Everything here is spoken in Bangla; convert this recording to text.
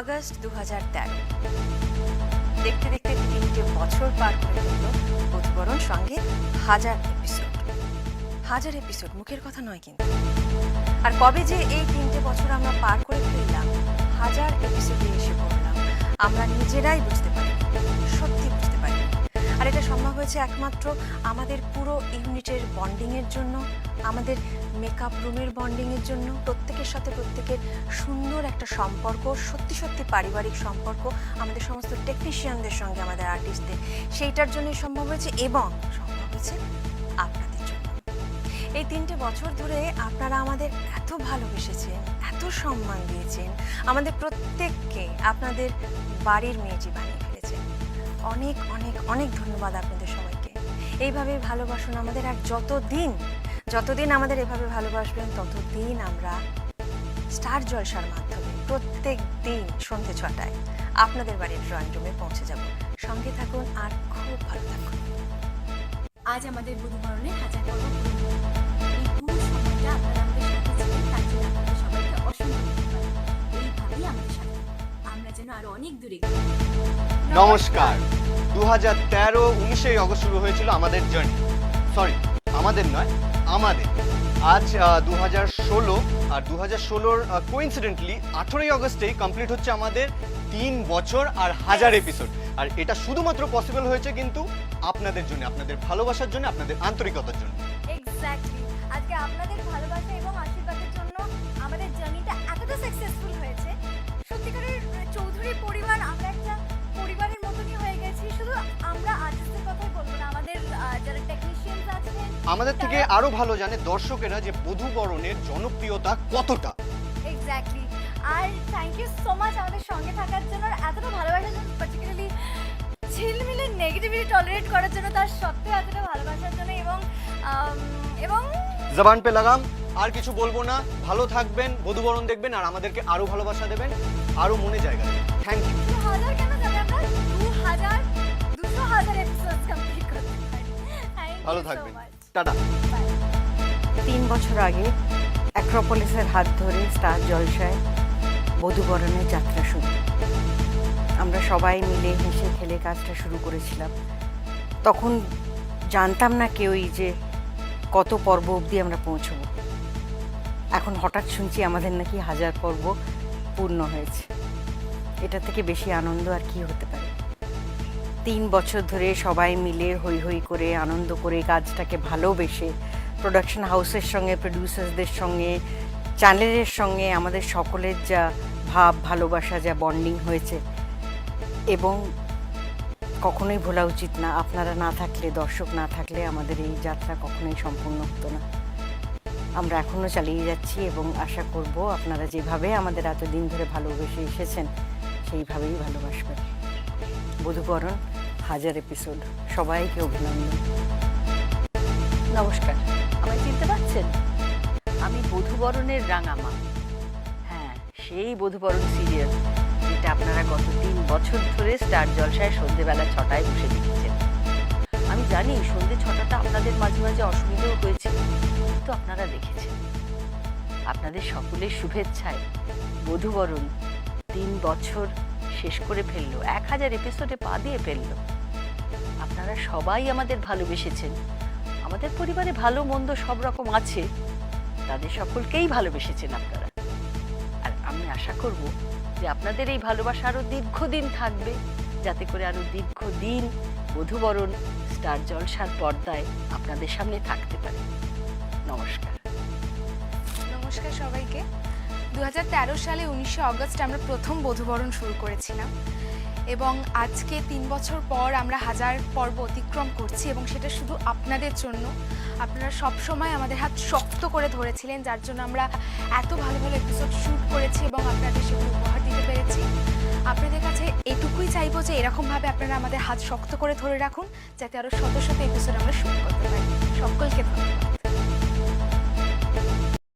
আগস্ট দু দেখতে দেখতে তিনটে বছর পার করে গেল বোধবরণ সঙ্গে হাজার এপিসোড হাজার এপিসোড মুখের কথা নয় কিন্তু। আর কবে যে এই তিনটে বছর আমরা পার করে ফেললাম, হাজার এপিসোডে এসে পড়লাম, আমরা নিজেরাই বুঝতে পারি হয়েছে একমাত্র আমাদের পুরো ইউনিটের বন্ডিংয়ের জন্য, আমাদের মেকআপ রুমের বন্ডিংয়ের জন্য, প্রত্যেকের সাথে প্রত্যেকের সুন্দর একটা সম্পর্ক, সত্যি সত্যি পারিবারিক সম্পর্ক আমাদের সমস্ত টেকনিশিয়ানদের সঙ্গে, আমাদের আর্টিস্টদের সেইটার জন্যই সম্ভব হয়েছে এবং সম্ভব হয়েছে আপনাদের জন্য। এই তিনটে বছর ধরে আপনারা আমাদের এত ভালোবেসেছেন, এত সম্মান দিয়েছেন, আমাদের প্রত্যেককে আপনাদের বাড়ির মেয়েটি বানিয়ে ফেলেছেন। অনেক অনেক অনেক ধন্যবাদ আপনাদের সবাইকে। এইভাবে ভালোবাসুন আমাদের আর যতদিন যতদিন আমাদের এভাবে ভালোবাসবেন ততদিন আমরা স্টার জলসার মাধ্যমে প্রত্যেক দিন সন্ধে ছটায় আপনাদের বাড়ির ড্রয়িং রুমে পৌঁছে যাব। সঙ্গে থাকুন আর খুব ভালো থাকুন। আজ আমাদের বুধবরণের হাজার পর্ব এই পুরো সময়টা আপনারা আমাদের সাথে ছিলেন তার জন্য আপনাদের সবাইকে অসংখ্য ধন্যবাদ। এইভাবেই আমাদের সাথে। আমরা যেন আরও অনেক দূরে নমস্কার। দু হাজার তেরো উনিশে অগস্ট শুরু হয়েছিল আমাদের জার্নি সরি আমাদের নয় আমাদের। আজ দু হাজার ষোলো আর দু হাজার ষোলোর কোইন্সিডেন্টলি আঠেরোই অগস্টেই কমপ্লিট হচ্ছে আমাদের তিন বছর আর হাজার এপিসোড আর এটা শুধুমাত্র পসিবল হয়েছে কিন্তু আপনাদের জন্য আপনাদের ভালোবাসার জন্য আপনাদের আন্তরিকতার জন্য। এক্স্যাক্টলি আজকে আপনাদের ভালোবাসা এবং আশীর্বাদের জন্য আমাদের জার্নিটা এতটা সাকসেসফুল হয়েছে আমাদের থেকে আরও ভালো জানে দর্শকেরা যে বধূবরণের জনপ্রিয়তা কতটা। এক্স্যাক্টলি আর থ্যাংক ইউ সো মাচ আমাদের সঙ্গে থাকার জন্য আর এতটা ভালোবাসার জন্য পার্টিকুলারলি ঝিলমিলে নেগেটিভিটি টলারেট করার জন্য তার সত্ত্বেও এতটা ভালোবাসার জন্য এবং এবং জবান পে লাগাম আর কিছু বলব না। ভালো থাকবেন বধুবরণ দেখবেন আর আমাদেরকে আরও ভালোবাসা দেবেন আরও মনে জায়গা দেবেন। থ্যাংক ইউ হাজার কেন যাবে আমরা? দু হাজার দুশো হাজার এপিসোড কমপ্লিট করতে ভালো থাকবেন. টাটা তিন বছর আগে অ্যাক্রোপলিসের হাত ধরে স্টার জলসায় বধুবরণের যাত্রা শুরু। আমরা সবাই মিলে হেসে খেলে কাজটা শুরু করেছিলাম। তখন জানতাম না কেউই যে কত পর্ব অবধি আমরা পৌঁছবো। এখন হঠাৎ শুনছি আমাদের নাকি হাজার পর্ব পূর্ণ হয়েছে। এটা থেকে বেশি আনন্দ আর কি হতে পারে? তিন বছর ধরে সবাই মিলে হই হই করে, আনন্দ করে কাজটাকে ভালোবেসে প্রোডাকশন হাউসের সঙ্গে প্রডিউসার্সদের সঙ্গে চ্যানেলের সঙ্গে আমাদের সকলের যা ভাব, ভালোবাসা, যা বন্ডিং হয়েছে। এবং কখনোই ভোলা উচিত না, আপনারা না থাকলে, দর্শক না থাকলে আমাদের এই যাত্রা কখনোই সম্পূর্ণ হতো না। আমরা এখনও চালিয়ে যাচ্ছি এবং আশা করব আপনারা যেভাবে আমাদের এতদিন ধরে ভালোবেসে এসেছেন, সেইভাবেই ভালোবাসবেন। বধুবরণ হাজার এপিসোড সবাইকে অভিনন্দন। নমস্কার। আমায় চিনতে পারছেন? আমি বধুবরণের রাঙামা। হ্যাঁ সেই বধুবরণ সিরিয়াল যেটা আপনারা গত তিন বছর ধরে স্টার জলসায় সন্ধেবেলা ছটায় বসে দেখেছেন। আমি জানি সন্ধে ছটাটা আপনাদের মাঝে মাঝে অসুবিধেও হয়েছে, কিন্তু আপনারা দেখেছেন। আপনাদের সকলের শুভেচ্ছায় বধুবরণ তিন বছর শেষ করে ফেলল, এক হাজার এপিসোডে পা দিয়ে ফেলল। আপনারা সবাই আমাদের ভালোবেসেছেন। আমাদের পরিবারে ভালো, মন্দ সব রকম আছে। তাদের সকলকেই ভালোবেসেছেন আপনারা। আর আমি আশা করব যে আপনাদের এই ভালোবাসা আরও দীর্ঘদিন থাকবে, যাতে করে আরও দীর্ঘদিন বধুবরণ, স্টার জলসার পর্দায় আপনাদের সামনে থাকতে পারে। নমস্কার। নমস্কার সবাইকে। দু হাজার তেরো সালে উনিশে অগস্ট আমরা প্রথম বধুবরণ শুরু করেছিলাম। এবং আজকে তিন বছর পর আমরা হাজার পর্ব অতিক্রম করছি এবং সেটা শুধু আপনাদের জন্য। আপনারা সব সময় আমাদের হাত শক্ত করে ধরেছিলেন, যার জন্য আমরা এত ভালো ভালো এপিসোড শ্যুট করেছি এবং আপনাদের সেগুলো উপহার দিতে পেরেছি। আপনাদের কাছে এটুকুই চাইব যে এরকমভাবে আপনারা আমাদের হাত শক্ত করে ধরে রাখুন, যাতে আরও শত শত এপিসোড আমরা শ্যুট করতে পারি। সকলকে ধন্যবাদ।